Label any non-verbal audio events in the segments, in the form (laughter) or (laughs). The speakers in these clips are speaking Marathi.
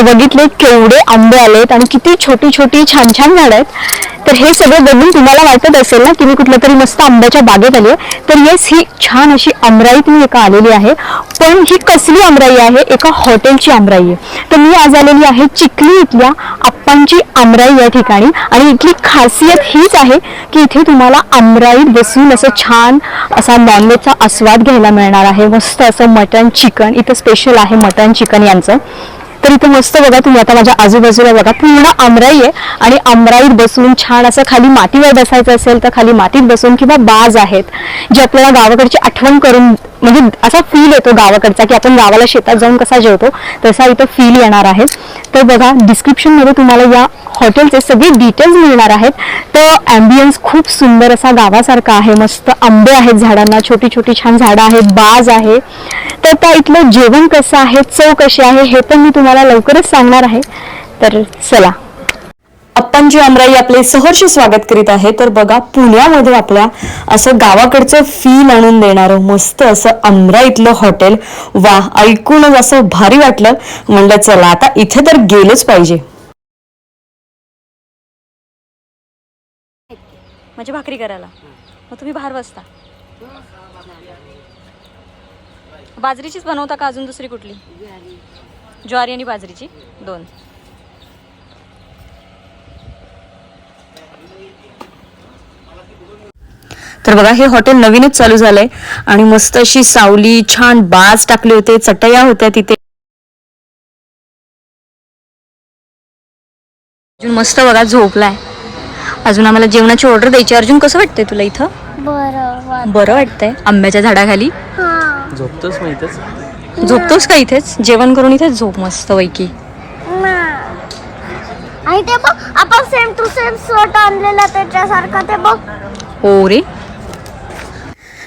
तर बघितले केवढे आंबे आलेत आणि किती छोटी छोटी छान छान झाडं आहेत. तर हे सगळं बघून तुम्हाला वाटत असेल ना की मी कुठल्या तरी मस्त आंब्याच्या बागेत आली आहे तर येस ही छान अशी आमराईत मी एका आलेली आहे. पण ही कसली आमराई आहे? एका हॉटेलची आमराई आहे. तर मी आज आलेली आहे चिखली इथल्या आप्पांची आमराई या ठिकाणी. आणि इथली खासियत हीच आहे की इथे तुम्हाला आमराईत बसून असं छान असा नॉनव्हेजचा आस्वाद घ्यायला मिळणार आहे. मस्त असं मटन चिकन. इथं स्पेशल आहे मटन चिकन यांचं. तर इथं मस्त बघा तुम्ही आता माझ्या आजूबाजूला बघा पूर्ण आमराई आहे. आणि आमराईत बसून छान असं खाली मातीवर बसायचं असेल तर खाली मातीत बसून किंवा बाज आहेत जे आपल्याला गावाकडची आठवण करून म्हणजे असा फील येतो गावाकडचा की आपण गावाला शेतात जाऊन कसा जेवतो तसा इथं फील येणार आहे. तर बघा डिस्क्रिप्शनमध्ये तुम्हाला या हॉटेलचे सगळे डिटेल्स मिळणार आहेत. तर अँबियन्स खूप सुंदर असा गावासारखा आहे मस्त आंबे आहेत झाडांना छोटी छोटी छान झाडं आहेत बाज आहे. त्या इथलं जेवण कसं आहे चव कशी आहे हे पण मी तुम्हाला लवकरच सांगणार आहे. तर चला. अप्पांची अमराई आपले सहर्ष स्वागत करीत आहे. तर बघा पुण्यामध्ये आपल्या असं गावाकडचं फील आणून देणारं मस्त असं अमराईतलं हॉटेल वा ऐकूनच असं भारी वाटलं. म्हणलं चला आता इथे तर गेलंच पाहिजे. म्हणजे भाकरी करायला. मग तुम्ही बाहेर बसता. बाजरीचीच बनवता का अजून दुसरी कुठली? ज्वारी आणि बाजरीची. दोन. तर बघा हे हॉटेल नवीनच चालू झालंय आणि मस्त अशी सावली छान बाज टाकले होते चटया होत्या तिथे. अर्जुन मस्त बघा झोपलाय. अजून आम्हाला जेवणाची ऑर्डर द्यायची अर्जुन कसं वाटतंय तुला इथं? बरं बरं वाटतंय. आंब्याच्या झाडाखाली. झोपतोच माहितच झोपतोस का इथेच? जेवण करून इथेच झोप मस्त पैकी आणि ते बघ आपण सेम टू सेम आणलेला त्याच्यासारखा ते बघ. हो रे.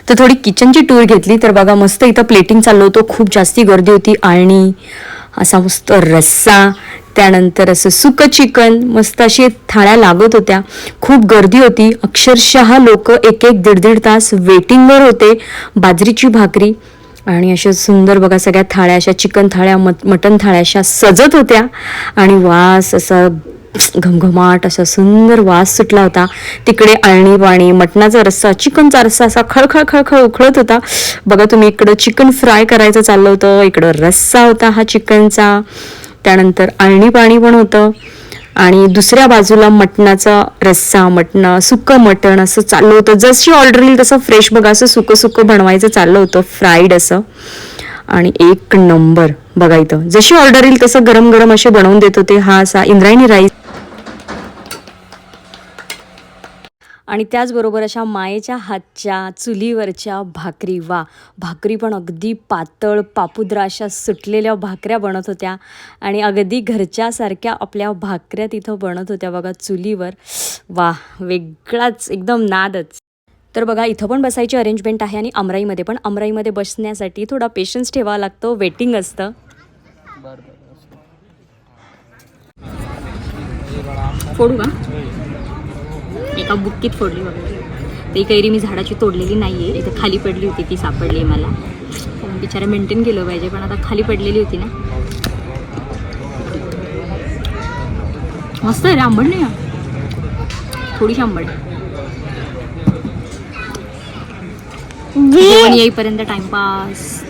तर थोडी किचनची टूर घेतली तर बघा मस्त इथं प्लेटिंग चाललं होतं. खूप जास्ती गर्दी होती. आणि असा मस्त रस्सा त्यानंतर असं सुकं चिकन मस्त अशी थाळ्या लागत होत्या. खूप गर्दी होती. अक्षरशः लोक एक एक दीड दीड तास वेटिंगवर होते. बाजरीची भाकरी आणि अशा सुंदर बघा सगळ्या थाळ्या अशा चिकन थाळ्या मट मटन थाळ्या अशा सजत होत्या. आणि वास असा घमघमाट असा सुंदर वास सुटला होता. तिकडे आळणी पाणी मटणाचा रस्सा चिकनचा रस्सा असा खळखळ खळखळ उखळत होता. बघा तुम्ही इकडं चिकन फ्राय करायचं चाललं होतं इकडं रस्सा होता हा चिकनचा. त्यानंतर आळणी पाणी पण होतं. आणि दुसऱ्या बाजूला मटणाचा रस्सा मटणं सुकं मटण असं चाललं होतं. जशी ऑर्डर येईल तसं फ्रेश बघा असं सुकं सुकं बनवायचं चाललं होतं फ्राईड असं. आणि एक नंबर बघा इथं. जशी ऑर्डर येईल तसं गरम गरम असे बनवून देत होते. हा असा इंद्रायणी राईस आणि त्याचबरोबर अशा मायेच्या हातच्या चुलीवरच्या भाकरी. वा भाकरी पण अगदी पातळ पापुद्रा अशा सुटलेल्या भाकऱ्या बनत होत्या. आणि अगदी घरच्यासारख्या आपल्या भाकऱ्या तिथं बनत होत्या बघा चुलीवर. वा वेगळाच एकदम नादच. तर बघा इथं पण बसायची अरेंजमेंट आहे आणि अमराईमध्ये पण. अमराईमध्ये बसण्यासाठी थोडा पेशन्स ठेवावा लागतो वेटिंग असतं. फोडू का? एका बुक्कीत फोडली बघा. ती कैरी मी झाडाची तोडलेली नाही आहे इथं खाली पडली होती ती सापडली आहे मला. पण बिचारा मेंटेन केलं पाहिजे पण आता खाली पडलेली होती ना. मस्त आहे रे आंबट नाही. थोडीशी आंबट. येईपर्यंत टाइमपास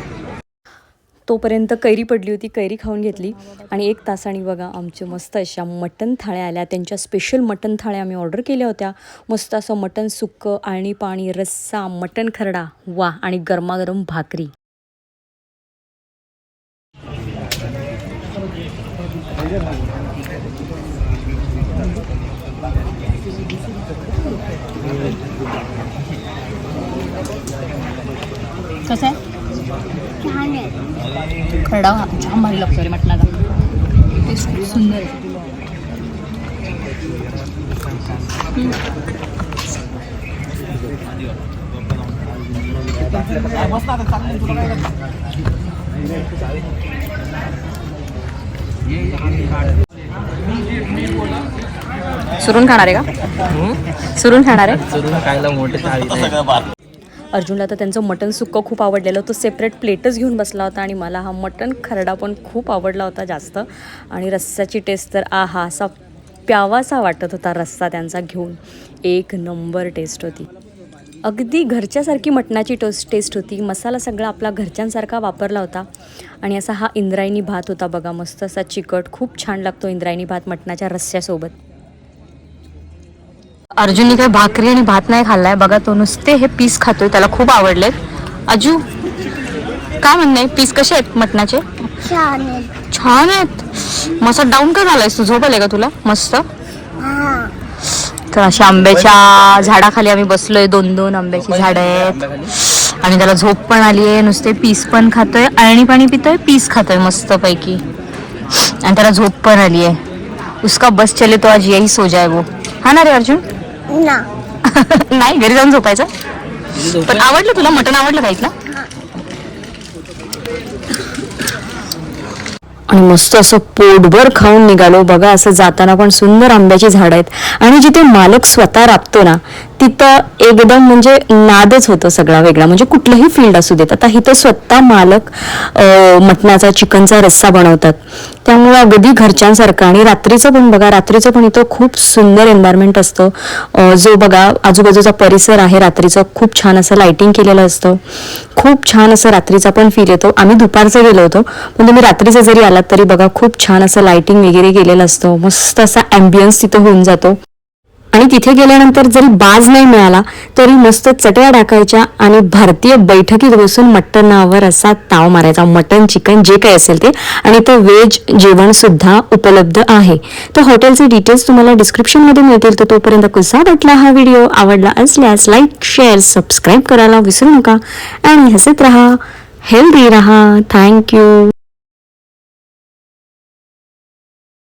तोपर्यंत कैरी पडली होती कैरी खाऊन घेतली. आणि एक तासाने बघा आमच्या मस्त अशा मटन थाळ्या आल्या. त्यांच्या स्पेशल मटन थाळ्या आम्ही ऑर्डर केल्या होत्या. मस्त असं मटन सुक्कं आळणी पाणी रस्सा मटण खरडा. वा आणि गरमागरम भाकरी. कसं आहे? खरडा छान भारी लागतो रे मटणाचा. टेस्ट खूप सुंदर आहे. सुरून खाणार आहे का? सुरून खाणार आहे? चरून खायला मोठे. अर्जुनला तर त्यांचं मटण सुक्कं खूप आवडलेलं तो सेपरेट प्लेटच घेऊन बसला होता आणि मला हा मटण खरडा पण खूप आवडला होता जास्त. आणि रस्स्याची टेस्ट तर आ हा असा प्यावासा वाटत होता रस्सा त्यांचा घेऊन. एक नंबर टेस्ट होती. अगदी घरच्यासारखी मटणाची टोस टेस्ट होती. मसाला सगळा आपला घरच्यांसारखा वापरला होता. आणि असा हा इंद्रायणी भात होता बघा मस्त असा चिकट खूप छान लागतो इंद्रायणी भात मटणाच्या रस्स्यासोबत. अर्जुननी काही भाकरी आणि भात नाही खाल्लाय? बघा तो नुसते हे पीस खातोय त्याला खूप आवडलेत. अजू काय म्हणणं पीस कसे आहेत मटणाचे? छान आहे छान आहेत. मस्त डाऊन का झालायस तू झोप आले का तुला? मस्त. तर अशा आंब्याच्या झाडाखाली आम्ही बसलोय. दोन दोन आंब्याची झाड आहेत. आणि त्याला झोप पण आली आहे. नुसते पीस पण खातोय. अळणी पाणी पितोय पीस खातोय मस्त पैकी आणि त्याला झोप पण आली आहे. उसका बस चले तो आज यही सो जाय वो. हा ना रे अर्जुन? ना. (laughs) नाही घरी जाऊन झोपायचं. पण आवडलं तुला? मटण आवडलं का इथलं? आणि मस्त असं पोटभर खाऊन निघालो. बघा असं जाताना पण सुंदर आंब्याची झाड आहेत. आणि जिथे मालक स्वतः राबतो ना तिथं एकदम म्हणजे नादच होतो सगळा वेगळा. म्हणजे कुठलंही फील्ड असू देत आता इथं स्वतः मालक मटणाचा चिकनचा रस्सा बनवतात. त्यामुळे अगदी घरच्यांसारखं आणि रात्रीचं पण बघा रात्रीचं पण इथं खूप सुंदर एन्व्हायरमेंट असतं. जो बघा आजूबाजूचा परिसर आहे रात्रीचं खूप छान असं लायटिंग केलेलं असतं. खूप छान असं रात्रीचा पण फील येतो. आम्ही दुपारचं गेलो होतो पण तुम्ही रात्रीचं जरी आलात तरी बघा खूप छान असं लायटिंग वगैरे केलेलं असतं. मस्त असा ॲम्बियन्स तिथं होऊन जातो. आणि तिथे गेल्यानंतर जरी बाज नाही मिळाला तरी मस्त चटया टाकायच्या आणि भारतीय बैठकीत बसून मटणावर असा ताव मारायचा. मटन चिकन जे काही असेल ते. आणि ते व्हेज जेवण सुद्धा उपलब्ध आहे. तर हॉटेलचे डिटेल्स तुम्हाला डिस्क्रिप्शनमध्ये मिळतील. तर तोपर्यंत कसा वाटला हा व्हिडिओ आवडला असल्यास लाईक शेअर सबस्क्राईब करायला विसरू नका. आणि हसत राहा. हेल्दी राहा. थँक्यू